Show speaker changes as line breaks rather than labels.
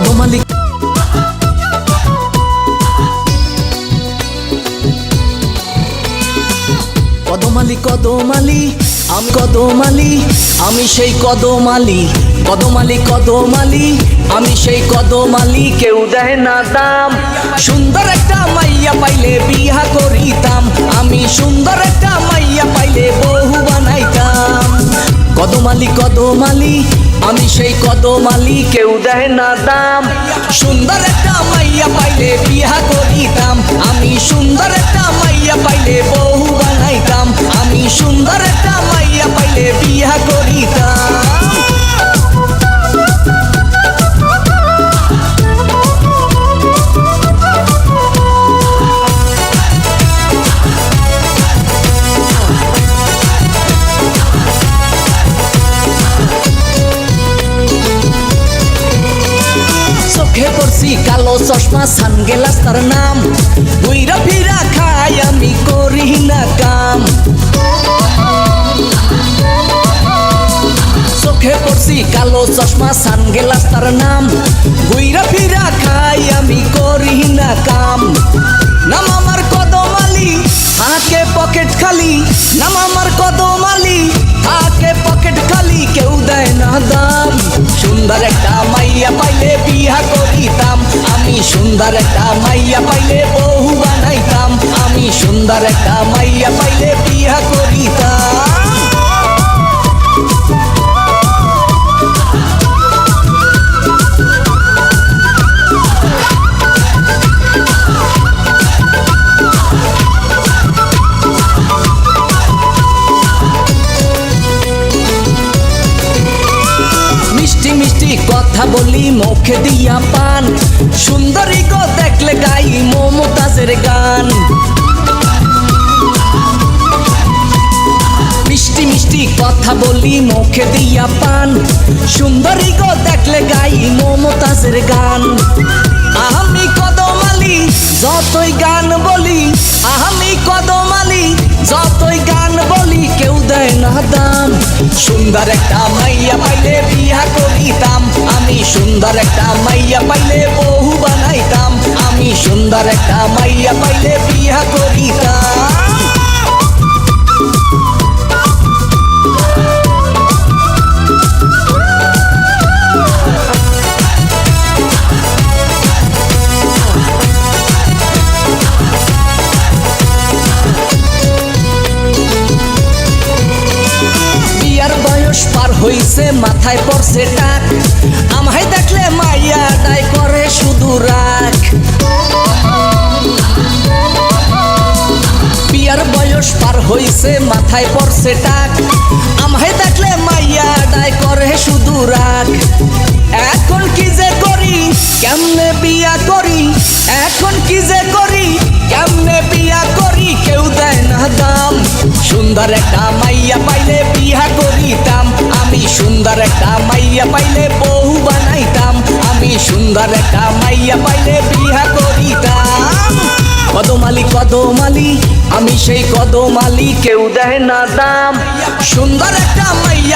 কদমালি কদমালি কদমালি আমি কদমালি আমি সেই কদমালি কদমালি কদমালি আমি সেই কদমালি কেউ দেয় না দাম, সুন্দর একটা মাইয়া পাইলে বিয়া করিতাম। আমি সুন্দর একটা মাইয়া পাইলে বহু বানাইতাম। কদমালি কদমালি আমি সেই কদমালি, কেউ দেয় না দাম। সুন্দর একটা মাইয়া পাইলে বিয়া করিতাম। আমি সুন্দর একটা মাইয়া পাইলে বহু বানাইতাম। কালো চশমা, সানগেলাস তার নাম। বুইরা ফিরা খাই আমি করি না কাম। চোখে পড়ছি কালো চশমা, সানগেলাস তার নাম। বুইরা ফিরা খাই আমি করি না কাম। নাম আমার কদমালি হাকে পকেট খালি। নাম আমার কদমালি সুন্দর একটা মাইয়া পাইলে মিষ্টি কথা বলি, মুখে দিয়া পান। সুন্দরী গো, দেখলে গাই মমতাজের গান। মিষ্টি মিষ্টি কথা বলি, মুখে দিয়া পান। সুন্দরী গো, দেখলে গাই মমতাজের গান। আমি কদমালি, যতই গান বলি, আমি কদমালি, যতই গান বলি, কেউ দেয় না দাম। সুন্দর একটা মাইয়া পাইলে বিয়া করিতাম সুন্দর একটা মাইয়া পাইলে বহু বানাইতাম। আমি সুন্দর একটা মাইয়া পাইলে বিয়া করিতাম। হইছে, মাথায় পড়ছে টাক। আমায় দেখলে মাইয়া ডাই করে শুধু রাখ বিয়ার বয়স পার হইছে, মাথায় পড়ছে টাক। আমায় দেখলে মাইয়া ডাই করে শুধু রাখ এখন কি যে করি, কেমনে বিয়া করি? এখন কি যে করি, কেমনে বিয়া করি? কেউ দেয় না দাম। সুন্দর একটা মাইয়া পাইলে সুন্দর একটা মাইয়া পাইলে বিহা করিতাম। কদমালি কদমালি, আমি সেই কদমালি, কেউ দেয় না দাম। সুন্দর একটা মাইয়া